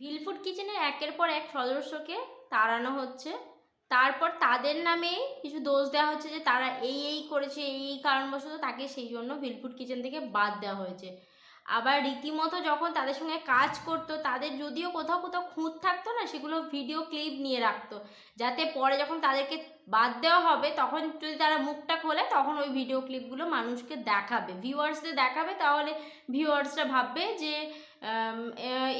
ভিলফুড কিচেনের একের পর এক সদস্যকে তাড়ানো হচ্ছে। তারপর তাদের নামে কিছু দোষ দেওয়া হচ্ছে যে তারা এই এই করেছে, এই এই কারণবশত তাকে সেই জন্য ভিলফুড কিচেন থেকে বাদ দেওয়া হয়েছে। আবার রীতিমতো যখন তাদের সঙ্গে কাজ করতো, তাদের যদিও কোথাও কোথাও খুঁত থাকতো না, সেগুলো ভিডিও ক্লিপ নিয়ে রাখতো। যাতে পরে যখন তাদেরকে বাদ দেওয়া হবে, তখন যদি তারা মুখটা খোলে, তখন ওই ভিডিও ক্লিপগুলো মানুষকে দেখাবে, ভিউয়ার্সদের দেখাবে। তাহলে ভিউয়ার্সরা ভাববে যে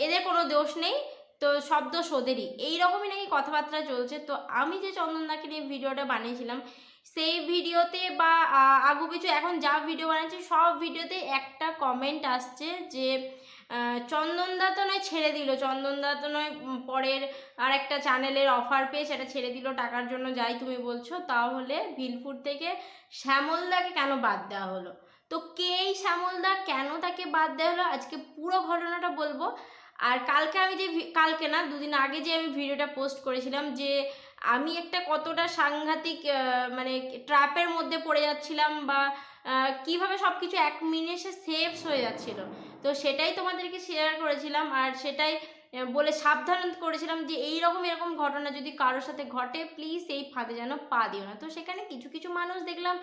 এদের কোনো দোষ নেই। তো সব দোষ ওদেরই। এইরকমই নাকি কথাবার্তা চলছে। তো আমি যে চন্দনদাকে নিয়ে ভিডিওটা বানিয়েছিলাম, সেই ভিডিওতে বা আগু পিছু এখন যা ভিডিও বানাচ্ছি, সব ভিডিওতে একটা কমেন্ট আসছে যে চন্দনদা তো নয় ছেড়ে দিল। চন্দনদা তো নয় পরের আর একটা চ্যানেলের অফার পেয়ে সেটা ছেড়ে দিল। টাকার জন্য যাই তুমি বলছো, তাহলে ভিলফুড থেকে শ্যামলদাকে কেন বাদ দেওয়া হলো? তো কে এই শ্যামলদা কেন তাকে বাদ দেওয়া হলো? আজকে পুরো ঘটনাটা বলব। আর কালকে আমি যে কালকে না, দুদিন আগে যে আমি ভিডিওটা পোস্ট করেছিলাম যে আমি একটা কতটা সাংঘাতিক মানে ট্র্যাপের মধ্যে পড়ে যাচ্ছিলাম বা কীভাবে সব কিছু এক মিনিটে সেভস হয়ে যাচ্ছিল। তো সেটাই তোমাদেরকে শেয়ার করেছিলাম। আর সেটাই বলে সাবধান করেছিলাম যে এই রকম এরকম ঘটনা যদি কারোর সাথে ঘটে প্লিজ এই ফাঁদে যেন পা দিও না। তো সেখানে কিছু কিছু মানুষ দেখলাম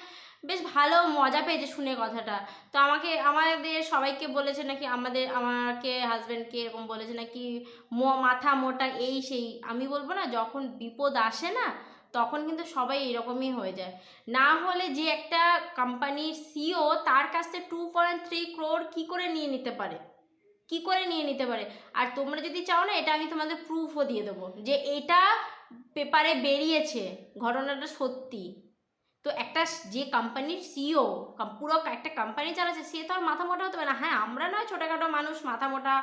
বেশ ভালো মজা পেয়েছে শুনে কথাটা। তো আমাকে, আমাদের সবাইকে বলেছে নাকি, আমাদের, আমাকে হাজব্যান্ডকে এরকম বলেছে নাকি, মো- মাথা মোটা এই সেই। আমি বলব না, যখন বিপদ আসে না, তখন কিন্তু সবাই এরকমই হয়ে যায়। না হলে যে একটা কোম্পানির সিও তার কাছ থেকে টু পয়েন্ট থ্রি ক্রোর কী করে নিয়ে নিতে পারে? কি করে নিয়ে নিতে পারে? আর তোমরা যদি চাও না, এটা আমি তোমাদের প্রুফও দিয়ে দেবো যে এটা পেপারে বেরিয়েছে, ঘটনাটা সত্যি। তো একটা যে কোম্পানির সিও পুরো একটা কোম্পানি চালাচ্ছে, সে তো আর মাথা মোটা হতে পারে না। হ্যাঁ আমরা নয়, ছোটোখাটো মানুষ, মাথা মোটা,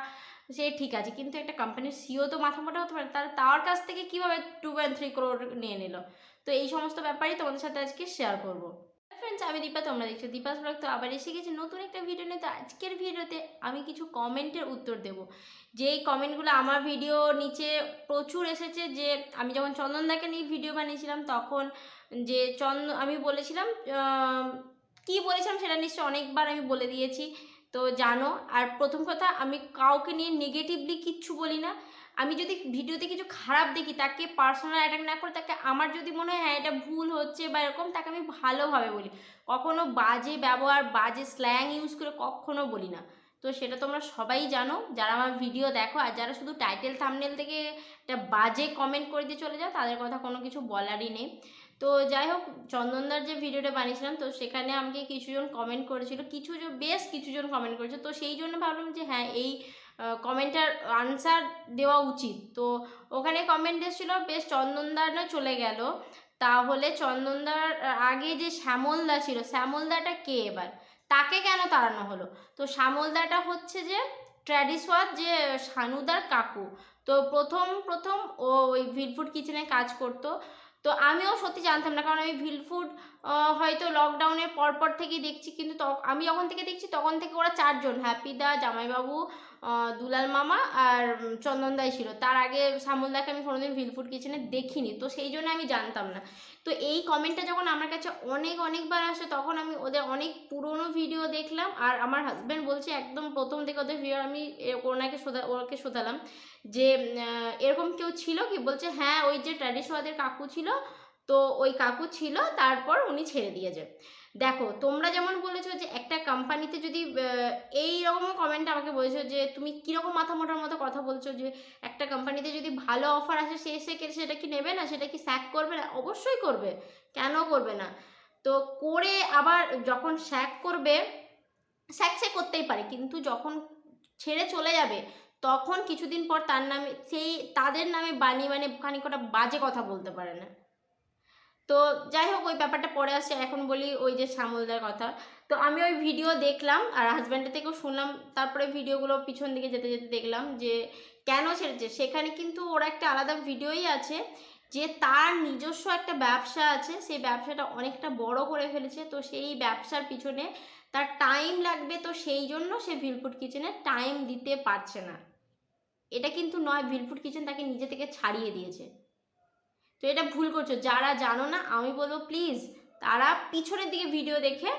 সে ঠিক আছে, কিন্তু একটা কোম্পানির সিও তো মাথা মোটা হতে পারে। তার তার কাছ থেকে কীভাবে টু পয়েন্ট থ্রি ক্রোড নিয়ে নিল? তো এই সমস্ত ব্যাপারই তোমাদের সাথে আজকে শেয়ার করব। ফ্রেন্ডস আমি দীপা, তোমরা দেখছ দীপাস ব্লগ তো আবার এসে গেছি নতুন একটা ভিডিও নিয়ে। তো আজকের ভিডিওতে আমি কিছু কমেন্টের উত্তর দেব। যেই কমেন্টগুলো আমার ভিডিও নিচে প্রচুর এসেছে, যে আমি যখন চন্দনদাকে নিয়ে ভিডিও বানিয়েছিলাম, তখন যে চন্দ, আমি বলেছিলাম কি বলেছিলাম সেটা নিশ্চয়ই অনেকবার আমি বলে দিয়েছি। তো জানো, আর প্রথম কথা, আমি কাউকে নিয়ে নেগেটিভলি কিচ্ছু বলি না। আমি যদি ভিডিওতে কিছু খারাপ দেখি, তাকে পার্সোনাল অ্যাটাক না করে, তাকে আমার যদি মনে হয় হ্যাঁ এটা ভুল হচ্ছে বা এরকম, তাকে আমি ভালোভাবে বলি। কখনো বাজে ব্যবহার, বাজে স্ল্যাং ইউজ করে কখনো বলি না। তো সেটা তোমরা সবাই জানো। যারা আমার ভিডিও দেখো, আর যারা শুধু টাইটেল থামনেল থেকে একটা বাজে কমেন্ট করে দিয়ে চলে যাও, তাদের কথা কোনো কিছু বলারই নেই। তো যাই হোক, চন্দনদার যে ভিডিওটা বানিয়েছিলাম, তো সেখানে আমাকে কিছুজন কমেন্ট করেছিল, কিছু বেশ কিছুজন কমেন্ট করেছে তো সেই জন্য ভাবলাম যে হ্যাঁ এই কমেন্টটার আনসার দেওয়া উচিত। তো ওখানে কমেন্ট এসেছিল, বেশ চন্দনদার না চলে গেল? তাহলে চন্দনদার আগে যে শ্যামলদা ছিল শ্যামলদাটা কে এবার? তাকে কেন তাড়ানো হলো? তো শ্যামলদাটা হচ্ছে যে ট্র্যাডিসওয়ার যে শানুদার কাকু। তো প্রথম প্রথম ও ওই ভিলফুড কিচেনে কাজ করতো। তো আমিও সত্যি জানতাম না, কারণ আমি ভিলফুড হয়তো লকডাউনের পরপর থেকেই দেখছি, কিন্তু আমি যখন থেকে দেখছি তখন থেকে ওরা চারজন হ্যাপিদা জামাইবাবু দুলাল মামা আর চন্দনদাই ছিল। তার আগে শ্যামলদাকে আমি কোনোদিন ভিলফুড কিচেনে দেখিনি, তো সেই জন্য আমি জানতাম না। তো এই কমেন্টটা যখন আমার কাছে অনেক, অনেকবার আসে, তখন আমি ওদের অনেক পুরনো ভিডিও দেখলাম। আর আমার হাজব্যান্ড বলছে, একদম প্রথম থেকে ওদের ভিডিও আমি ওনাকে শোধা ওকে শোধালাম যে এরকম কেউ ছিল কি? বলছে হ্যাঁ ওই যে ট্র্যাডিশনালদের কাকু ছিল, তো ওই কাকু ছিল, তারপর উনি ছেড়ে দিয়েছে। দেখো, তোমরা যেমন বলেছ যে একটা কোম্পানিতে যদি এই রকম কমেন্ট আমাকে বলেছ যে তুমি কীরকম মাথা মোটার মতো কথা বলছো যে একটা কোম্পানিতে যদি ভালো অফার আসে, সে কে- সেটা কি নেবে না? সেটা কি স্যাক করবে না? অবশ্যই করবে। কেন করবে না? তো করে আবার যখন স্যাক করবে স্যাক সে করতেই পারে। কিন্তু যখন ছেড়ে চলে যাবে, তখন কিছুদিন পর তার নামে, সেই তাদের নামে বানিয়ে মানে খানিকটা বাজে কথা বলতে পারে না। তো যাই হোক, ওই ব্যাপারটা পরে আসছে। এখন বলি ওই যে শ্যামলদার কথা। তো আমি ওই ভিডিও দেখলাম আর হাজব্যান্ডের থেকেও শুনলাম। তারপরে ভিডিওগুলো পিছন দিকে যেতে যেতে দেখলাম যে কেন ছেড়েছে? সেখানে কিন্তু ওর একটা আলাদা ভিডিওই আছে যে তার নিজস্ব একটা ব্যবসা আছে। সেই ব্যবসাটা অনেকটা বড় করে ফেলেছে। তো সেই ব্যবসার পিছনে তার টাইম লাগবে। তো সেই জন্য সে ভিলফুড কিচেনে টাইম দিতে পারছে না। এটা কিন্তু নয় ভিলফুড কিচেন তাকে নিজে থেকে ছাড়িয়ে দিয়েছে। তো এটা ভুল করছ। যারা জানো না, আমি বলব প্লিজ তারা পিছনের দিকে ভিডিও দেখে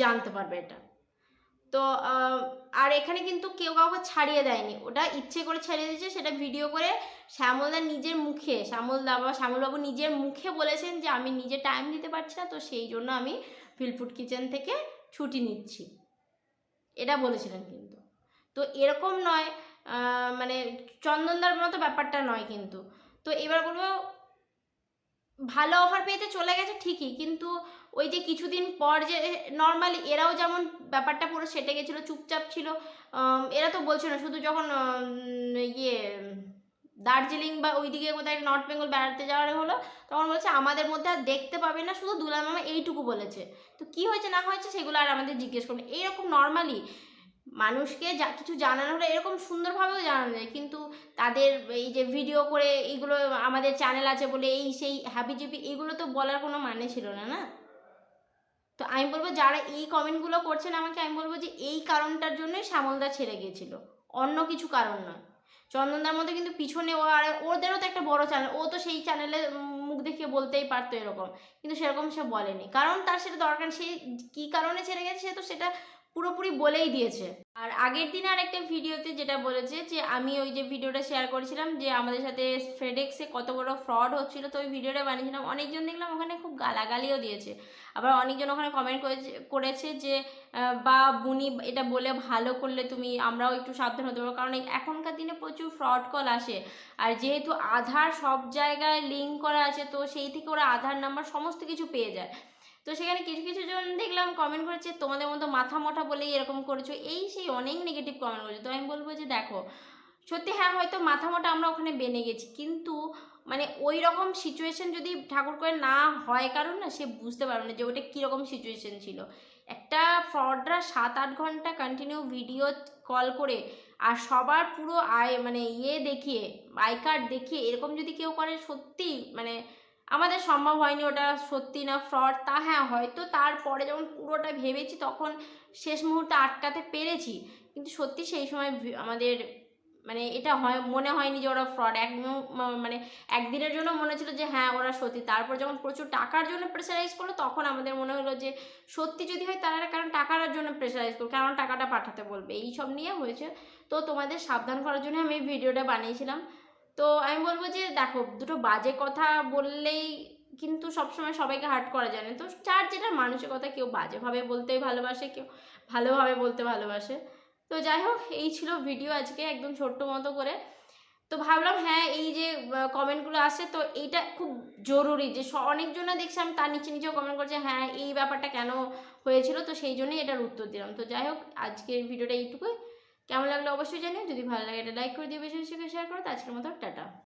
জানতে পারবে এটা। তো আর এখানে কিন্তু কেউ কাউকে ছাড়িয়ে দেয়নি। ওটা ইচ্ছে করে ছাড়িয়ে দিয়েছে, সেটা ভিডিও করে শ্যামলদা নিজের মুখে, শ্যামলদা বা শ্যামলবাবু নিজের মুখে বলেছেন যে, আমি নিজে টাইম দিতে পারছি না, তো সেই জন্য আমি ফিলফুড কিচেন থেকে ছুটি নিচ্ছি। এটা বলেছিলেন কিন্তু। তো এরকম নয় মানে চন্দনদার মতো ব্যাপারটা নয় কিন্তু। তো এবার বলব, ভালো অফার পেয়েতে চলে গেছে ঠিকই, কিন্তু ওই যে কিছুদিন পর যে নর্মালি এরাও যেমন ব্যাপারটা পুরো সেটে গেছিল, চুপচাপ ছিল এরা তো বলছিল না, শুধু যখন ইয়ে দার্জিলিং বা ওই ওইদিকে কোথায় নর্থ বেঙ্গল বেড়াতে যাওয়ার হলো, তখন বলছে আমাদের মধ্যে আর দেখতে পাবে না, শুধু দুলা মামা এইটুকু বলেছে। তো কি হয়েছে, না হয়েছে, সেগুলো আর আমাদের জিজ্ঞেস করবে এইরকম নর্মালি মানুষকে যা কিছু জানানো হলে এরকম সুন্দরভাবেও জানানো যায়। কিন্তু তাদের এই যে ভিডিও করে এইগুলো আমাদের চ্যানেল আছে বলে এই সেই হ্যাপি জিপি এইগুলো তো বলার কোনো মানে ছিল না না? তো আমি বলব যারা এই কমেন্টগুলো করছেন আমাকে, আমি বলব যে এই কারণটার জন্যই শ্যামলদা ছেড়ে গিয়েছিল। অন্য কিছু কারণ নয়। চন্দনদার মধ্যে কিন্তু পিছনে ও আর ওদেরও তো একটা বড় চ্যানেল ও তো সেই চ্যানেলে মুখ দেখিয়ে বলতেই পারতো এরকম। কিন্তু সেরকম সে বলেনি। কারণ তার সেটা দরকার, সে কী কারণে ছেড়ে গেছে সে তো সেটা পুরোপুরি বলেই দিয়েছে। আর আগের দিন আর একটা ভিডিওতে যেটা বলেছে যে, আমি ওই যে ভিডিওটা শেয়ার করেছিলাম যে, আমাদের সাথে ফেডেক্সে কত বড় ফ্রড হচ্ছিল, তো ওই ভিডিওটা বানিয়েছিলাম। অনেকজন দেখলাম ওখানে খুব গালাগালিও দিয়েছে। আবার অনেকজন ওখানে কমেন্ট করেছে করেছে যে বা বুনি এটা বলে ভালো করলে তুমি, আমরাও একটু সাবধান হতে পারব। কারণ এখনকার দিনে প্রচুর ফ্রড কল আসে। আর যেহেতু আধার সব জায়গায় লিঙ্ক করা আছে, তো সেই থেকে ওরা আধার নাম্বার সমস্ত কিছু পেয়ে যায়। তো সেখানে কিছু কিছু জন দেখলাম কমেন্ট করেছে, তোমাদের মতো মাথা মোটা বলেই এরকম করেছ। এই সেই অনেক নেগেটিভ কমেন্ট করেছে। তো আমি বলব যে, দেখো, সত্যি হ্যাঁ হয়তো মাথা মোটা আমরা ওখানে বেনে গেছি। কিন্তু মানে ওই রকম সিচুয়েশন যদি ঠাকুর করে না হয় কারণ না, সে বুঝতে পারবে না যে ওটা কীরকম সিচুয়েশন ছিল। একটা ফ্রডরা সাত আট ঘণ্টা কন্টিনিউ ভিডিও কল করে আর সবার পুরো আয় মানে ইয়ে দেখিয়ে, আই কার্ড দেখিয়ে এরকম যদি কেউ করে সত্যি মানে আমাদের সম্ভব হয়নি ওটা সত্যি না ফ্রড তা হ্যাঁ হয়তো তারপরে যখন পুরোটা ভেবেছি তখন শেষ মুহূর্তে আটকাতে পেরেছি। কিন্তু সত্যি সেই সময় আমাদের মানে এটা হয়, মনে হয়নি যে ওরা ফ্রড এক মানে একদিনের জন্য মনে ছিল যে হ্যাঁ ওরা সত্যি। তারপর যখন প্রচুর টাকার জন্য প্রেশারাইজ করল, তখন আমাদের মনে হলো যে সত্যি যদি হয় তারা কারণ টাকার জন্য প্রেশারাইজ করবে কারণ টাকাটা পাঠাতে বলবে। এই সব নিয়ে হয়েছে। তো তোমাদের সাবধান করার জন্য আমি ভিডিওটা বানিয়েছিলাম। তো আমি বলব যে দেখো, দুটো বাজে কথা বললেই কিন্তু সবসময় সবাইকে হার্ট করা যায় না তো? যার যেটা মানুষের কথা কেউ বাজেভাবে বলতেই ভালোবাসে, কেউ ভালোভাবে বলতে ভালোবাসে। তো যাই হোক, এই ছিল ভিডিও আজকে একদম ছোট্ট মতো করে। তো ভাবলাম হ্যাঁ এই যে কমেন্টগুলো আসে তো এইটা খুব জরুরি যে অনেকজনা দেখছি, আমি তার নিচে নিচেও কমেন্ট করছে হ্যাঁ এই ব্যাপারটা কেন হয়েছিল? তো সেই জন্যই এটার উত্তর দিলাম। তো যাই হোক, আজকের ভিডিওটা এইটুকুই। কেমন লাগল অবশ্যই জানিও। যদি ভালো লাগে এটা লাইক করে দিয়ে বেশি বেশি শেয়ার করো। তো আজকের মতো, টাটা।